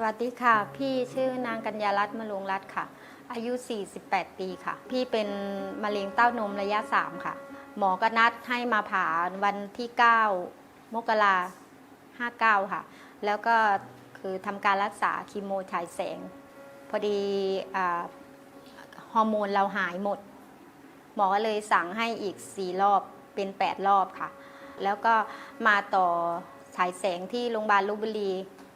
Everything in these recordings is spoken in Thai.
สวัสดีค่ะ พี่ชื่อนางกัญญารัตน์มะลงรัตน์ค่ะ อายุ 48 ปีค่ะ พี่เป็นมะเร็งเต้านมระยะ 3 ค่ะ หมอก็นัดให้มาผ่าวันที่ 9 มกรา59 ค่ะ แล้วก็คือทำการรักษาคีโมฉายแสง พอดีอฮอร์โมนเราหายหมด หมอก็เลยสั่งให้อีก 4 รอบเป็น 8 รอบค่ะ แล้วก็มาต่อฉายแสงที่โรงพยาบาลลพบุรี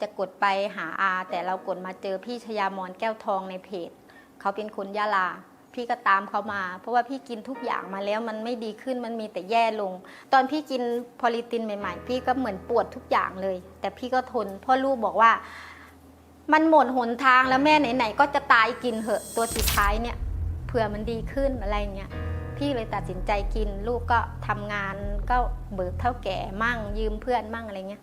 จะกดไปหาอา แต่เรากดมาเจอพี่ชยามอนแก้วทองในเพจเขาเป็นคนยะลา พี่ก็ตามเขามา เพราะว่าพี่กินทุกอย่างมาแล้วมันไม่ดีขึ้นมันมีแต่แย่ลง ตอนพี่กินพอลิตินใหม่ ๆ พี่ก็เหมือนปวดทุกอย่างเลย แต่พี่ก็ทนพ่อลูกบอกว่า มันหมดหนทางแล้วแม่ไหนๆก็จะตายกินเหอะตัวสุดท้ายเนี่ยเผื่อมันดีขึ้นอะไรเงี้ยพี่เลยตัดสินใจกินลูกก็ทำงานก็เบิกเท่าแก่มั่งยืมเพื่อนมั่งอะไรเงี้ย